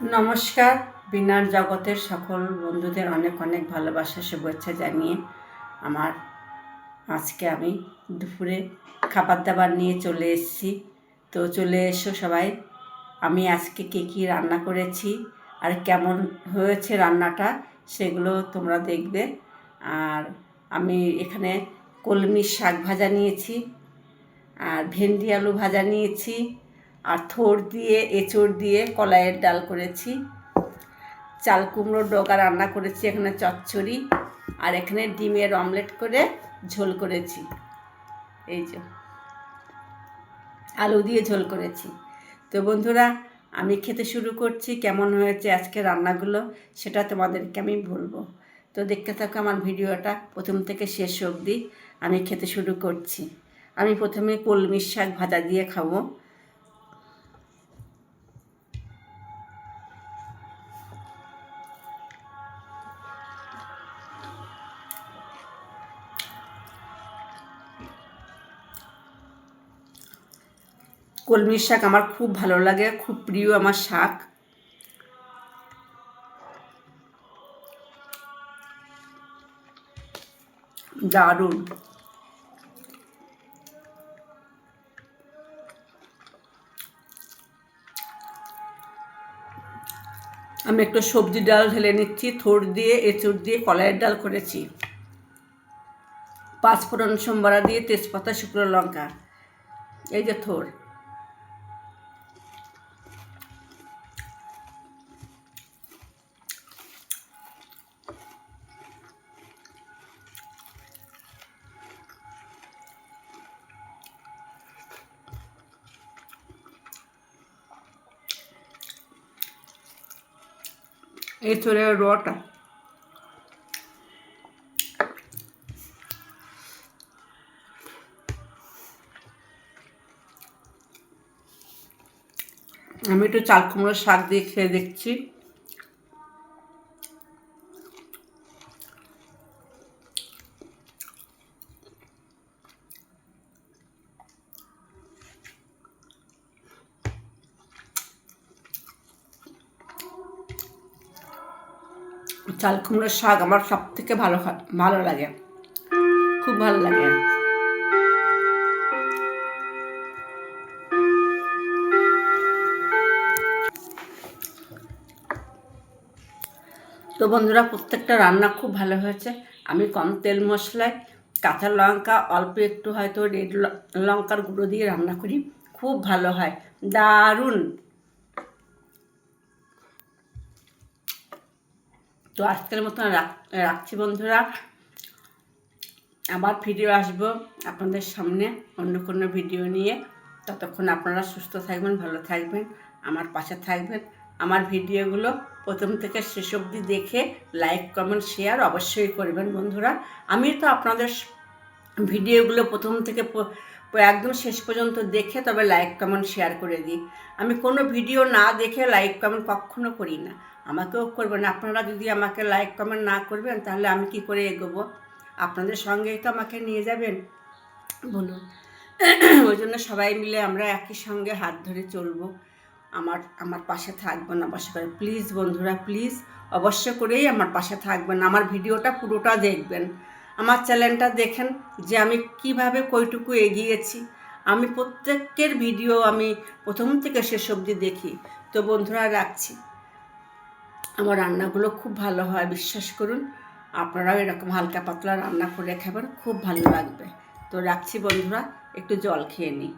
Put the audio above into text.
নমস্কার। বিনার জগতের সকল বন্ধুদের অনেক অনেক ভালোবাসা, শুভেচ্ছা জানিয়ে আমার আজকে আমি দুপুরে খাবার দাবার নিয়ে চলে এসেছি। তো চলে এসো সবাই। আমি আজকে কে কী রান্না করেছি আর কেমন হয়েছে রান্নাটা সেগুলো তোমরা দেখবে। আর আমি এখানে কলমির শাক ভাজা নিয়েছি, আর ভেন্ডি আলু ভাজা নিয়েছি আর থোড় দিয়ে এঁচড় দিয়ে কলাইয়ের ডাল করেছি। চাল কুমড়োর ডগা রান্না করেছি এখানে চচ্চড়ি। আর এখানে ডিমের অমলেট করে ঝোল করেছি। এই যে, আলু দিয়ে ঝোল করেছি। তো বন্ধুরা, আমি খেতে শুরু করছি। কেমন হয়েছে আজকে রান্নাগুলো সেটা তোমাদেরকে আমি বলব। তো দেখতে থাকো আমার ভিডিওটা, প্রথম থেকে শেষ অবধি আমি খেতে শুরু করছি। আমি প্রথমে কলমির শাক ভাজা দিয়ে খাব। কলমির শাক আমার খুব ভালো লাগে, খুব প্রিয় আমার শাক। দারুণ। আমি একটু সবজি ডাল ঢেলে নিচ্ছি, থোড় দিয়ে এঁচড় দিয়ে, কলাইয়ের ডাল করেছি। পাঁচফোড়ন সোমবারা দিয়ে তেজপাতা, শুকনো লঙ্কা, এই যে থোড়। এই চলে রটা। আমি একটু চাল কুমড়োর শাক দিয়ে খেয়ে দেখছি। চাল কুমড়োর শাক আমার সব থেকে ভালো ভালো লাগে। খুব ভালো লাগে। তো বন্ধুরা, প্রত্যেকটা রান্না খুব ভালো হয়েছে। আমি কম তেল মশলায় কাঁচা লঙ্কা, অল্প একটু হয়তো রেড লঙ্কার গুঁড়ো দিয়ে রান্না করি। খুব ভালো হয়। দারুণ! তো আজকের মতন রাখ- রাখছি বন্ধুরা। আবার ভিডিও আসব আপনাদের সামনে অন্য কোনো ভিডিও নিয়ে। ততক্ষণ আপনারা সুস্থ থাকবেন, ভালো থাকবেন, আমার পাশে থাকবেন। আমার ভিডিওগুলো প্রথম থেকে শেষ অবধি দেখে লাইক কমেন্ট শেয়ার অবশ্যই করবেন বন্ধুরা। আমি তো আপনাদের ভিডিওগুলো প্রথম থেকে একদম শেষ পর্যন্ত দেখে তবে লাইক কমেন্ট শেয়ার করে দিই। আমি কোনো ভিডিও না দেখে লাইক কমেন্ট কখনো করি না। আমাকেও করবেন আপনারা যদি আমাকে লাইক কমেন্ট না করবেন, তাহলে আমি কি করে এগোবো? আপনাদের সঙ্গেই তো আমাকে নিয়ে যাবেন। বলুন। ওই জন্য সবাই মিলে আমরা একই সঙ্গে হাত ধরে চলবো। আমার আমার পাশে থাকবেন অবশ্য করে প্লিজ বন্ধুরা প্লিজ অবশ্য করেই আমার পাশে থাকবেন। আমার ভিডিওটা পুরোটা দেখবেন। আমার চ্যানেলটা দেখেন যে আমি কীভাবে কইটুকু এগিয়েছি। আমি প্রত্যেকের ভিডিও আমি প্রথম থেকে শেষ অবধি দেখি। তো বন্ধুরা, রাখছি। আমার রান্নাগুলো খুব ভালো হয়, বিশ্বাস করুন। আপনারাও এরকম হালকা পাতলা রান্না করে খাবেন খুব ভালো লাগবে। তো রাখছি বন্ধুরা, একটু জল খেয়ে নিই।